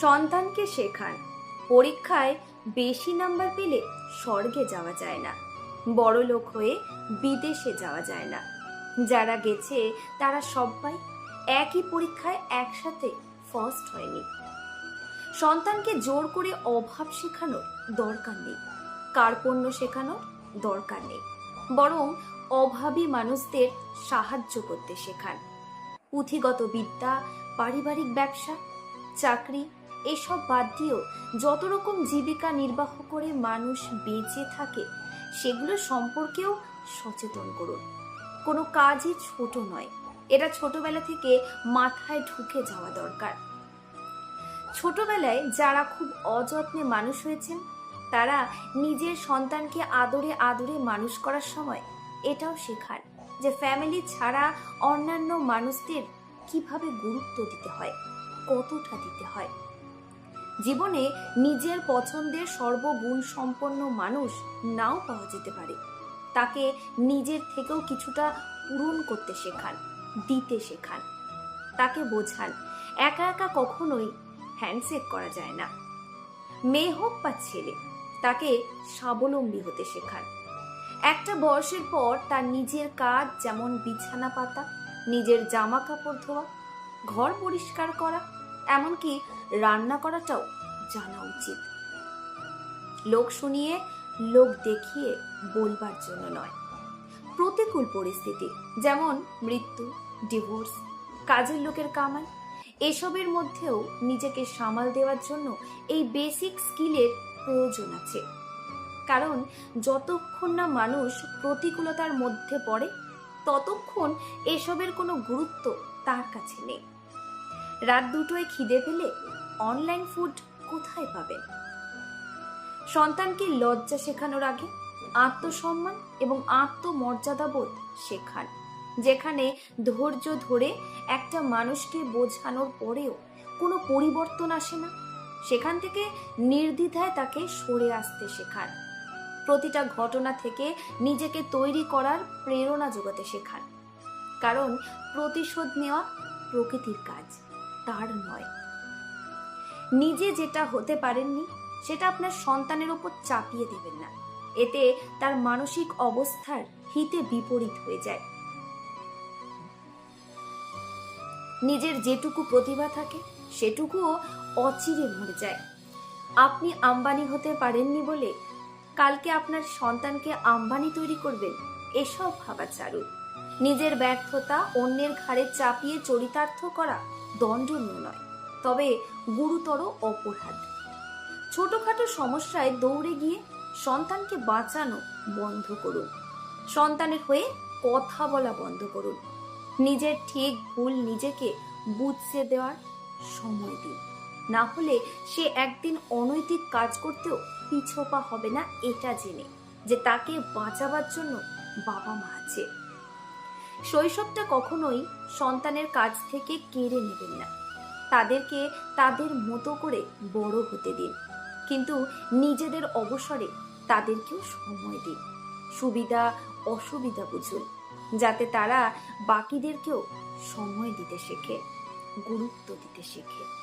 সন্তানকে শেখান। পরীক্ষায় বেশি নাম্বার পেলে স্বর্গে যাওয়া যায় না। বড় লোক হয়ে বিদেশে যাওয়া যায় না। যারা গেছে, তারা সবাই একই পরীক্ষায় একসাথে ফার্স্ট হয়নি। সন্তানকে জোর করে অভাব শেখানোর দরকার নেই। কার্পণ্য শেখানোর দরকার নেই। বরং অভাবী মানুষদের সাহায্য করতে শেখান। পুঁথিগত বিদ্যা, পারিবারিক ব্যবসা, চাকরি এসব বাদ দিয়েও যত রকম জীবিকা নির্বাহ করে মানুষ বেঁচে থাকে সেগুলো সম্পর্কেও সচেতন করুন। কোনো কাজই ছোট নয়, এটা ছোটবেলা থেকে মাথায় ঢুকে যাওয়া দরকার। ছোটবেলায় যারা খুব অযত্নে মানুষ হয়েছেন, তারা নিজের সন্তানকে আদরে আদরে মানুষ করার সময় এটাও শেখান যে ফ্যামিলি ছাড়া অন্যান্য মানুষদের কীভাবে গুরুত্ব দিতে হয়, কতটা দিতে হয়। জীবনে নিজের পছন্দের সর্বগুণ সম্পন্ন মানুষ নাও পাওয়া যেতে পারে। তাকে নিজের থেকেও কিছুটা পূরণ করতে শেখান, দিতে শেখান, তাকে বোঝান। একা একা কখনোই হ্যান্ডশেক করা যায় না। মেয়ে হোক বা ছেলে, তাকে স্বাবলম্বী হতে শেখান। একটা বয়সের পর তার নিজের কাজ যেমন বিছানা পাতা, নিজের জামা কাপড় ধোয়া, ঘর পরিষ্কার করা এমনকি রান্না করাটাও জানা উচিত। লোক শুনিয়ে, লোক দেখিয়ে বলবার জন্য নয়। প্রতিকূল পরিস্থিতি, যেমন মৃত্যু, ডিভোর্স, কাজের লোকের কামাই, এসবের মধ্যেও নিজেকে সামাল দেওয়ার জন্য এই বেসিক স্কিলের প্রয়োজন আছে। কারণ যতক্ষণ না মানুষ প্রতিকূলতার মধ্যে পড়ে, ততক্ষণ এসবের কোনো গুরুত্ব তার কাছে নেই। রাত দুটোয় খিদে পেলে অনলাইন ফুড কোথায় পাবেন? সন্তানকে লজ্জা শেখানোর আগে আত্মসম্মান এবং আত্মমর্যাদাবোধ শেখান, যেখানে ধৈর্য ধরে একটা মানুষকে বোঝানোর পরেও কোনো পরিবর্তন আসে না। সেখান থেকে নির্দ্বিধায় তাকে সরে আসতে শেখান। প্রতিটা ঘটনা থেকে নিজেকে তৈরি করার প্রেরণা যোগাতে শেখান। কারণ প্রতিশোধ নেওয়া প্রকৃতির কাজ। তার নয়। নিজে যেটা হতে পারেননি, সেটা আপনার সন্তানের উপর চাপিয়ে দেবেন না। এতে তার মানসিক অবস্থার হিতে বিপরীত হয়ে যায়। নিজের যেটুকু প্রতিভা থাকে, সেটুকুও অচিরে মরে যায়। আপনি আম্বানি হতে পারেননি বলে কালকে আপনার সন্তানকে আম্বানি তৈরি করবেন, এসব ভাবা চারু। নিজের ব্যর্থতা অন্যের ঘাড়ে চাপিয়ে চরিতার্থ করা দণ্ডনীয় নয়, তবে গুরুতর অপরাধ। ছোটখাটো সমস্যায় দৌড়ে গিয়ে সন্তানকে বাঁচানো বন্ধ করুন। সন্তানের হয়ে কথা বলা বন্ধ করুন। নিজের ঠিক ভুল নিজেকে বুঝতে দেওয়ার সময় দিন। না হলে সে একদিন অনৈতিক কাজ করতেও পিছোপা হবে না, এটা জেনে যে তাকে বাঁচাবার জন্য বাবা মা আছে। শৈশবটা কখনোই সন্তানের কাছ থেকে কেড়ে নেবেন না। তাদেরকে তাদের মতো করে বড় হতে দিন। কিন্তু নিজেদের অবসরে তাদেরকেও সময় দিন। সুবিধা, অসুবিধা বুঝুন, যাতে তারা বাকিদেরকেও সময় দিতে শেখে, গুরুত্ব দিতে শেখে।